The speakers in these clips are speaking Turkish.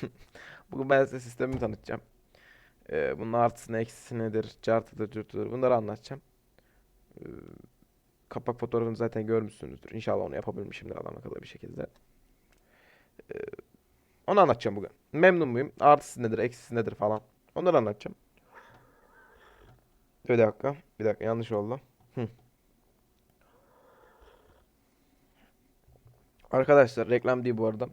Bugün ben size sistemi tanıtacağım. Ee, bunun artısı eksisi nedir, cartıdır, cürtüdür bunları anlatacağım. Ee, kapak fotoğrafını zaten görmüşsünüzdür. İnşallah onu yapabilmişimdir adam akıllı bir şekilde. Ee, onu anlatacağım bugün. Memnun muyum? Artısı nedir, eksisi nedir falan. Onları anlatacağım. Bir dakika, bir dakika yanlış oldu. Arkadaşlar reklam değil bu arada.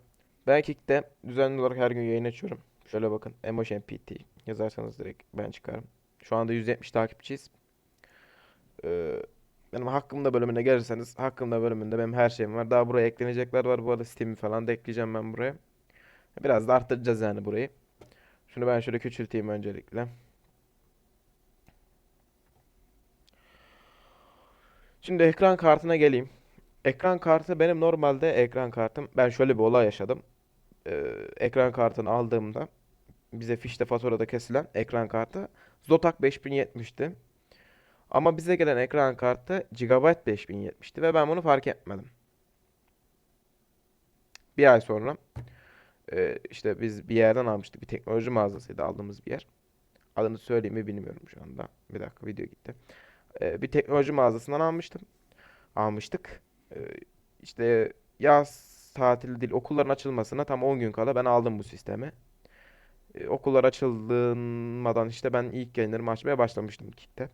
Ben Kick'te düzenli olarak her gün yayın açıyorum. Şöyle bakın. Emotion PT yazarsanız direkt ben çıkarım. Şu anda 170 takipçiyiz. Ee, benim hakkımda bölümüne gelirseniz hakkımda bölümünde benim her şeyim var. Daha buraya eklenecekler var. Bu arada Steam'i falan da ekleyeceğim ben buraya. Biraz da arttıracağız yani burayı. Şunu ben şöyle küçülteyim öncelikle. Şimdi ekran kartına geleyim. Ekran kartı benim normalde ekran kartım. Ben şöyle bir olay yaşadım. Ee, ekran kartını aldığımda bize fişte faturada kesilen ekran kartı Zotac 5070'ti. Ama bize gelen ekran kartı Gigabyte 5070'ti ve ben bunu fark etmedim. Bir ay sonra e, işte biz bir yerden almıştık. Bir teknoloji mağazasıydı aldığımız bir yer. Adını söyleyeyim mi bilmiyorum şu anda. Bir dakika video gitti. E, bir teknoloji mağazasından almıştım. Almıştık. E, işte yaz tatili değil okulların açılmasına tam 10 gün kala ben aldım bu sistemi. E, okullar açılmadan işte ben ilk yayınlarımı açmaya başlamıştım Kick'te.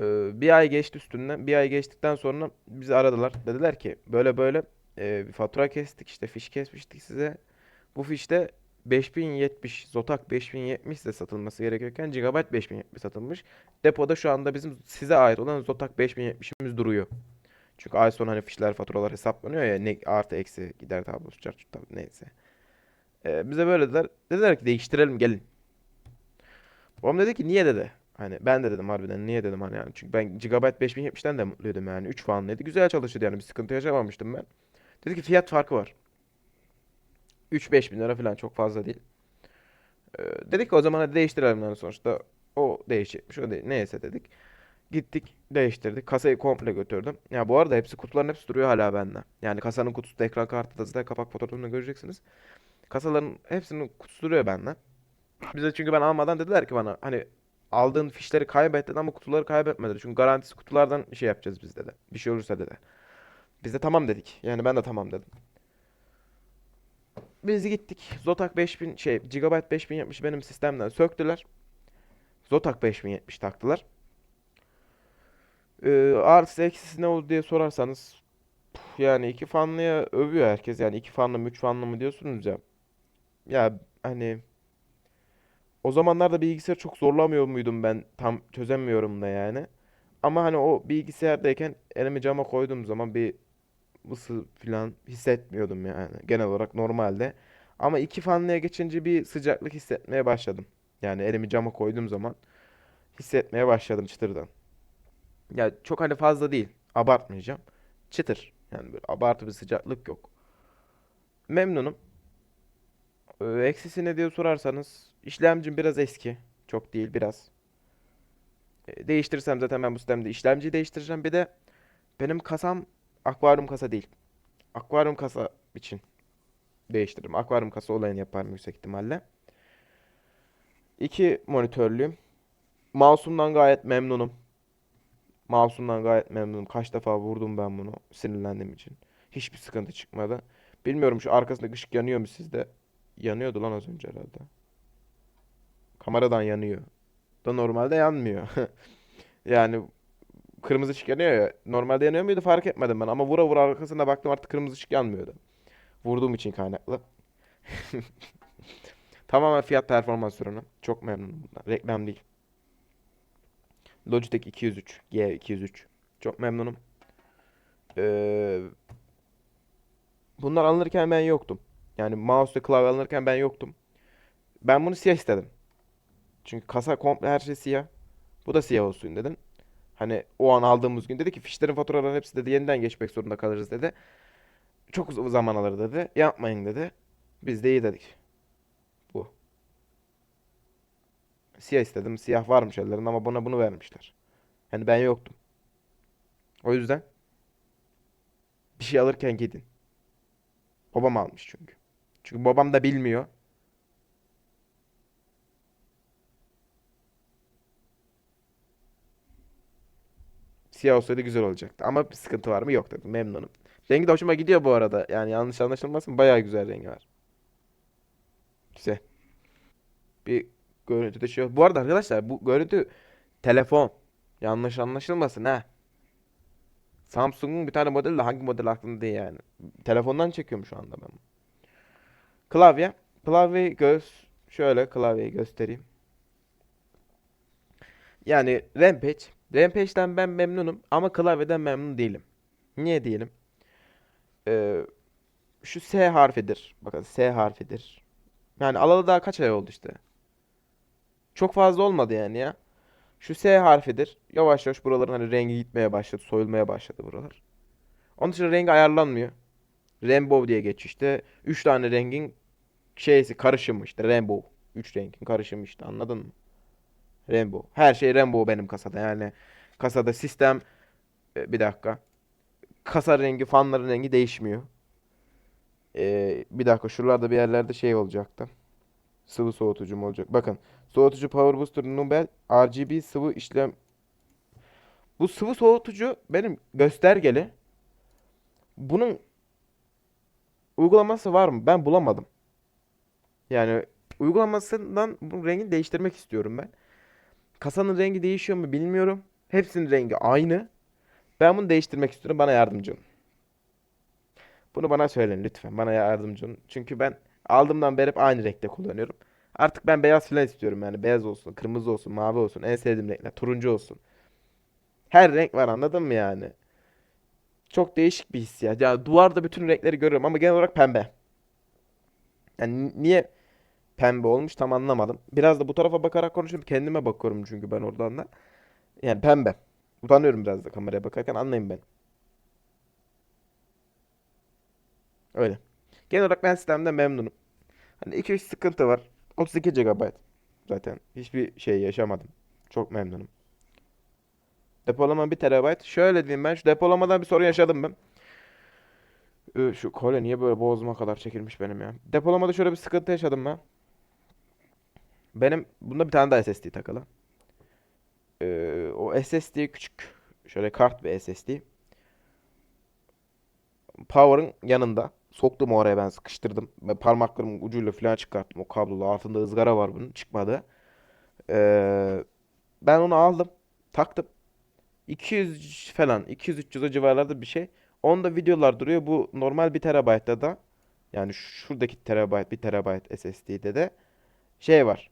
E, bir ay geçti üstünden. Bir ay geçtikten sonra bizi aradılar. Dediler ki böyle böyle e, bir fatura kestik işte fiş kesmiştik size. Bu fişte 5070 Zotac 5070 size satılması gerekiyorken Gigabyte 5070 satılmış. Depoda şu anda bizim size ait olan Zotac 5070'imiz duruyor. Çünkü ay sonu hani fişler faturalar hesaplanıyor ya ne artı eksi gider tablosu çarçur tab neyse. Ee, bize böyle dediler. Dediler ki değiştirelim gelin. Babam dedi ki niye dedi. Hani ben de dedim harbiden niye dedim hani yani. Çünkü ben Gigabyte 5070'ten de mutluydum yani. 3 fanlıydı. Güzel çalışıyordu yani bir sıkıntı yaşamamıştım ben. Dedi ki fiyat farkı var. 3-5 bin lira falan çok fazla değil. Ee, dedik ki o zaman hadi değiştirelim yani sonuçta. O değişecekmiş o değil. Neyse dedik. Gittik değiştirdik. Kasayı komple götürdüm. Ya bu arada hepsi kutuların hepsi duruyor hala bende. Yani kasanın kutusu da ekran kartı da zaten kapak fotoğrafını göreceksiniz. Kasaların hepsinin kutusu duruyor bende. Bize çünkü ben almadan dediler ki bana hani aldığın fişleri kaybettin ama kutuları kaybetme dedi. Çünkü garantisi kutulardan şey yapacağız biz dedi. Bir şey olursa dedi. Biz de tamam dedik. Yani ben de tamam dedim. Biz gittik. Zotac 5000 şey Gigabyte 5070 benim sistemden söktüler. Zotac 5070 taktılar. Ee, artısı eksisi ne oldu diye sorarsanız yani iki fanlıya övüyor herkes. Yani iki fanlı mı üç fanlı mı diyorsunuz ya. Ya hani o zamanlarda bilgisayarı çok zorlamıyor muydum ben tam çözemiyorum da yani. Ama hani o bilgisayardayken elimi cama koyduğum zaman bir ısı falan hissetmiyordum yani genel olarak normalde. Ama iki fanlıya geçince bir sıcaklık hissetmeye başladım. Yani elimi cama koyduğum zaman hissetmeye başladım çıtırdan. Ya çok hani fazla değil. Abartmayacağım. Çıtır. Yani böyle abartı bir sıcaklık yok. Memnunum. Ee, eksisi ne diye sorarsanız işlemcim biraz eski. Çok değil biraz. Ee, değiştirirsem zaten ben bu sistemde işlemciyi değiştireceğim. Bir de benim kasam akvaryum kasa değil. Akvaryum kasa için değiştiririm. Akvaryum kasa olayını yaparım yüksek ihtimalle. İki monitörlüyüm. Mouse'umdan gayet memnunum. Mouse'umdan gayet memnunum. Kaç defa vurdum ben bunu sinirlendiğim için. Hiçbir sıkıntı çıkmadı. Bilmiyorum şu arkasındaki ışık yanıyor mu sizde? Yanıyordu lan az önce herhalde. Kameradan yanıyor. Da normalde yanmıyor. Yani kırmızı ışık yanıyor ya. Normalde yanıyor muydu fark etmedim ben. Ama vura vura arkasına baktım artık kırmızı ışık yanmıyordu. Vurduğum için kaynaklı. Tamamen fiyat performans ürünü. Çok memnunum bundan. Reklam değil. Logitech 203, G203. Çok memnunum. Ee, bunlar alınırken ben yoktum. Yani mouse ve klavye alınırken ben yoktum. Ben bunu siyah istedim. Çünkü kasa komple her şey siyah. Bu da siyah olsun dedim. Hani o an aldığımız gün dedi ki fişlerin faturaların hepsi dedi yeniden geçmek zorunda kalırız dedi. Çok zaman alır dedi. Yapmayın dedi. Biz de iyi dedik. Bu. Siyah istedim. Siyah varmış ellerinde ama bana bunu vermişler. Yani ben yoktum. O yüzden bir şey alırken gidin. Babam almış çünkü. Çünkü babam da bilmiyor. Siyah olsaydı güzel olacaktı. Ama bir sıkıntı var mı? Yok dedim. Memnunum. Rengi de hoşuma gidiyor bu arada. Yani yanlış anlaşılmasın. Bayağı güzel rengi var. Güzel. Bir görüntü de şey yok. Bu arada arkadaşlar bu görüntü telefon. Yanlış anlaşılmasın ha. Samsung'un bir tane modeli de hangi model aklımda değil yani. Telefondan çekiyorum şu anda ben. Klavye. Klavyeyi göz şöyle klavyeyi göstereyim. Yani Rampage. Rampage'den ben memnunum ama klavyeden memnun değilim. Niye diyelim? Ee, şu S harfidir. Bakın S harfidir. Yani alalı daha kaç ay oldu işte. Çok fazla olmadı yani ya. Şu S harfidir. Yavaş yavaş buraların hani rengi gitmeye başladı. Soyulmaya başladı buralar. Onun dışında rengi ayarlanmıyor. Rainbow diye geçiyor işte. 3 tane rengin şeysi karışımı işte. Rainbow. 3 rengin karışımı işte anladın mı? Rainbow. Her şey Rainbow benim kasada yani. Kasada sistem e, bir dakika. Kasa rengi, fanların rengi değişmiyor. Ee, bir dakika şuralarda bir yerlerde şey olacaktı. Sıvı soğutucum olacak. Bakın. Soğutucu Power Booster Nubel RGB sıvı işlem. Bu sıvı soğutucu benim göstergeli. Bunun uygulaması var mı? Ben bulamadım. Yani uygulamasından bu rengini değiştirmek istiyorum ben. Kasanın rengi değişiyor mu bilmiyorum. Hepsinin rengi aynı. Ben bunu değiştirmek istiyorum. Bana yardımcı olun. Bunu bana söyleyin lütfen. Bana yardımcı olun. Çünkü ben aldığımdan beri hep aynı renkte kullanıyorum. Artık ben beyaz falan istiyorum yani. Beyaz olsun, kırmızı olsun, mavi olsun. En sevdiğim renkler. Turuncu olsun. Her renk var anladın mı yani? Çok değişik bir hissiyat. Ya duvarda bütün renkleri görüyorum ama genel olarak pembe. Yani ni- niye pembe olmuş tam anlamadım. Biraz da bu tarafa bakarak konuşuyorum. Kendime bakıyorum çünkü ben oradan da. Yani pembe. Utanıyorum biraz da kameraya bakarken anlayın ben. Öyle. Genel olarak ben sistemden memnunum. Hani 2-3 sıkıntı var. 32 GB zaten. Hiçbir şey yaşamadım. Çok memnunum. Depolama 1 TB. Şöyle diyeyim ben şu depolamadan bir sorun yaşadım ben. Şu kolye niye böyle boğazıma kadar çekilmiş benim ya. Depolamada şöyle bir sıkıntı yaşadım ben. Benim bunda bir tane daha SSD takılı. Ee, o SSD küçük. Şöyle kart bir SSD. Power'ın yanında. Soktum oraya ben sıkıştırdım. Ve parmaklarımın ucuyla falan çıkarttım o kablolu. Altında ızgara var bunun. Çıkmadı. Ee, ben onu aldım. Taktım. 200 falan 200-300 o civarlarda bir şey. Onda videolar duruyor. Bu normal 1 terabaytta da yani şuradaki terabayt 1 terabayt SSD'de de şey var.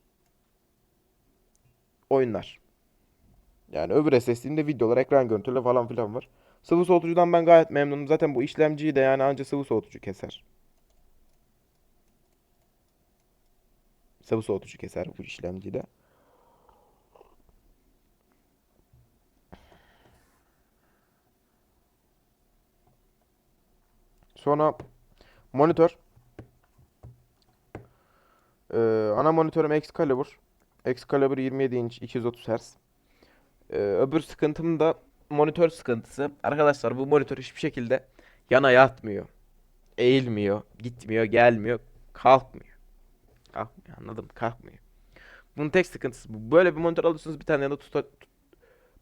Oyunlar. Yani öbür SSD'inde videolar, ekran görüntüleri falan filan var. Sıvı soğutucudan ben gayet memnunum. Zaten bu işlemciyi de yani anca sıvı soğutucu keser. Sıvı soğutucu keser bu işlemciyi de. Sonra monitör. Ee, ana monitörüm Excalibur. Excalibur 27 inç 230 Hz. Ee, öbür sıkıntım da monitör sıkıntısı. Arkadaşlar bu monitör hiçbir şekilde yana yatmıyor. Eğilmiyor, gitmiyor, gelmiyor, kalkmıyor. Kalkmıyor anladım kalkmıyor. Bunun tek sıkıntısı bu. Böyle bir monitör alıyorsunuz bir tane yanında tuta... tut-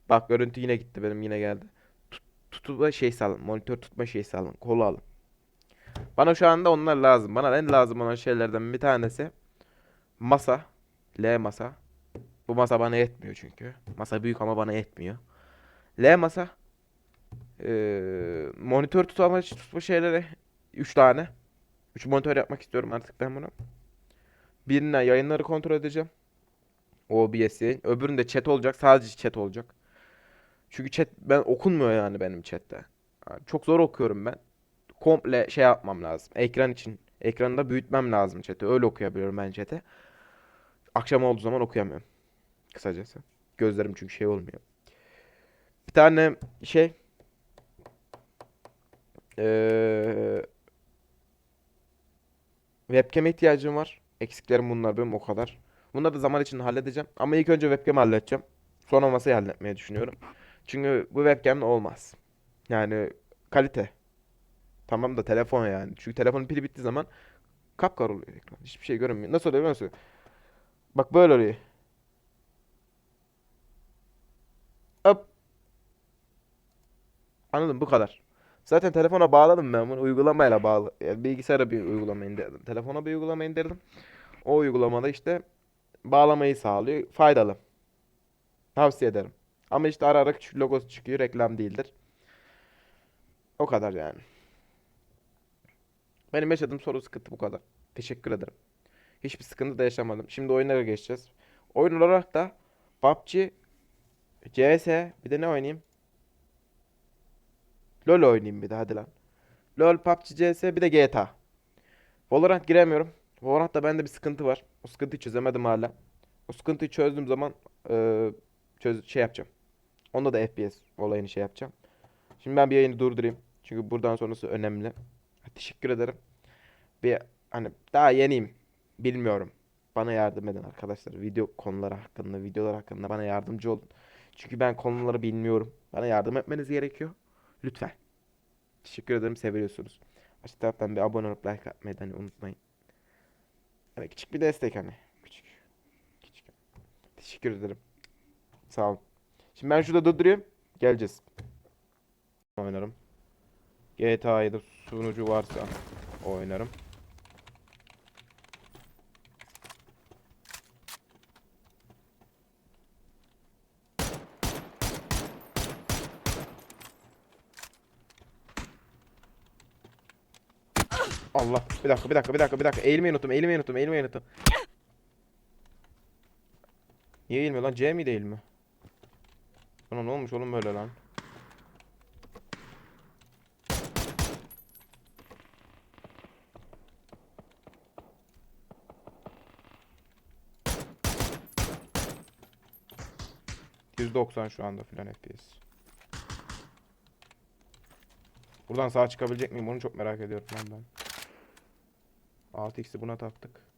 Bak görüntü yine gitti benim yine geldi. Tut, tutma şey alın. Monitör tutma şeysi alın. Kolu alın. Bana şu anda onlar lazım. Bana en lazım olan şeylerden bir tanesi masa. L masa. Bu masa bana yetmiyor çünkü. Masa büyük ama bana yetmiyor. L masa. Ee, monitör tutma, tutma şeyleri 3 tane. 3 monitör yapmak istiyorum artık ben bunu. Birine yayınları kontrol edeceğim. OBS yayın. Öbüründe chat olacak. Sadece chat olacak. Çünkü chat ben okunmuyor yani benim chatte. Yani çok zor okuyorum ben. Komple şey yapmam lazım. Ekran için. Ekranı da büyütmem lazım chat'i. Öyle okuyabiliyorum ben chat'i. Akşam olduğu zaman okuyamıyorum. Kısacası. Gözlerim çünkü şey olmuyor. Bir tane şey eee webcam'e ihtiyacım var. Eksiklerim bunlar benim o kadar. Bunları da zaman içinde halledeceğim. Ama ilk önce webcam'i halledeceğim. Sonra masayı halletmeyi düşünüyorum. Çünkü bu webcam'le olmaz. Yani kalite. Tamam da telefon yani. Çünkü telefonun pili bittiği zaman Kapkara oluyor ekran. Hiçbir şey görünmüyor. Nasıl oluyor biliyor musun? Bak böyle oluyor. Anladım bu kadar. Zaten telefona bağladım ben bunu uygulamayla bağlı. Yani bilgisayara bir uygulama indirdim. Telefona bir uygulama indirdim. O uygulamada işte bağlamayı sağlıyor. Faydalı. Tavsiye ederim. Ama işte ara ara küçük logosu çıkıyor. Reklam değildir. O kadar yani. Benim yaşadığım soru sıkıntı bu kadar. Teşekkür ederim. Hiçbir sıkıntı da yaşamadım. Şimdi oyunlara geçeceğiz. Oyun olarak da PUBG, CS, bir de ne oynayayım? LoL oynayayım bir de hadi lan. LoL, PUBG, CS, bir de GTA. Valorant giremiyorum. Valorant'ta bende bir sıkıntı var. O sıkıntıyı çözemedim hala. O sıkıntıyı çözdüğüm zaman eee, çöz şey yapacağım. Onda da FPS olayını şey yapacağım. Şimdi ben bir yayını durdurayım. Çünkü buradan sonrası önemli. Teşekkür ederim. Bir hani daha yeniyim. Bilmiyorum. Bana yardım edin arkadaşlar. Video konuları hakkında, videolar hakkında bana yardımcı olun. Çünkü ben konuları bilmiyorum. Bana yardım etmeniz gerekiyor. Lütfen. Teşekkür ederim. Seviyorsunuz. Aşağı taraftan bir abone olup like atmayı hani unutmayın. Hani küçük bir destek hani. Küçük. Küçük. Teşekkür ederim. Sağ olun. Şimdi ben şurada durduruyorum. Geleceğiz. Oynarım. GTA'yı da sunucu varsa oynarım. Allah. Bir dakika, bir dakika, bir dakika, bir dakika. Eğilmeyi unuttum, eğilmeyi unuttum, eğilmeyi unuttum. Niye eğilmiyor lan? C mi değil mi? Bana ne olmuş oğlum böyle lan? %90 şu anda filan FPS. Buradan sağ çıkabilecek miyim? Onu çok merak ediyorum lan ben. 6x'i buna taktık.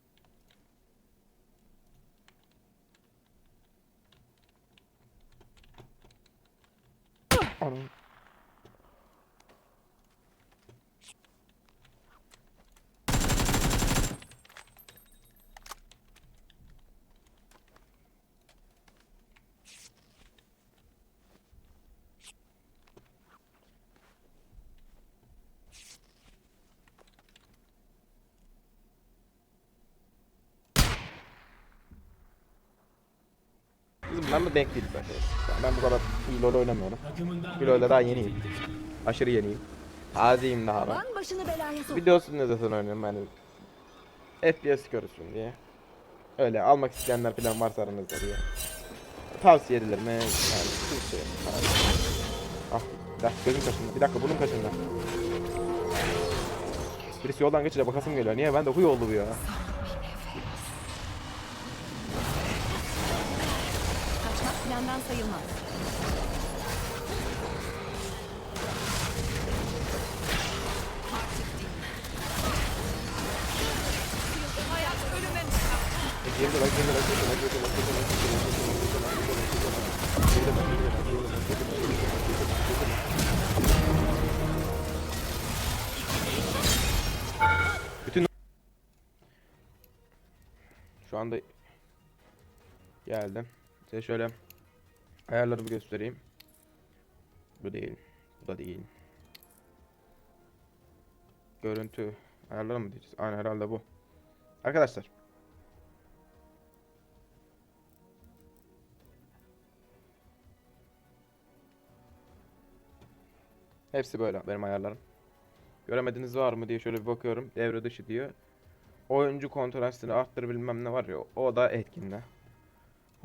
Bizim bunlarla denk değiliz arkadaşlar. Ben bu kadar iyi LoL oynamıyorum. Bir LoL'de daha yeniyim. Aşırı yeniyim. Tazeyim daha ben. Lan başını belaya sok. Videosunu zaten oynuyorum hani FPS görürsün diye. Öyle almak isteyenler falan varsa aranızda diye. Tavsiye edilir mi? Yani bir şey. Ah bir dakika gözüm kaşındı. Bir dakika bunun kaşındı. Birisi yoldan geçince bakasım geliyor. Niye? Ben de huy oldu bu ya. Plandan sayılmaz. Girdi Şu anda geldim. Size şöyle ayarlarımı göstereyim. Bu değil. Bu da değil. Görüntü ayarları mı diyeceğiz? Aynen herhalde bu. Arkadaşlar Hepsi böyle benim ayarlarım. Göremediniz var mı diye şöyle bir bakıyorum. Devre dışı diyor. Oyuncu kontrastını arttır bilmem ne var ya. O da etkinle.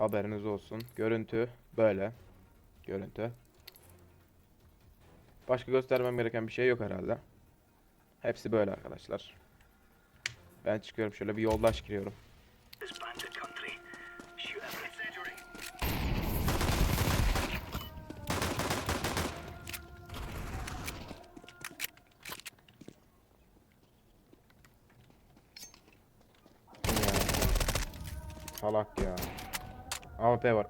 Haberiniz olsun. Görüntü böyle. Görüntü. Başka göstermem gereken bir şey yok herhalde. Hepsi böyle arkadaşlar. Ben çıkıyorum şöyle bir yoldaş giriyorum. Salak ya. AWP var.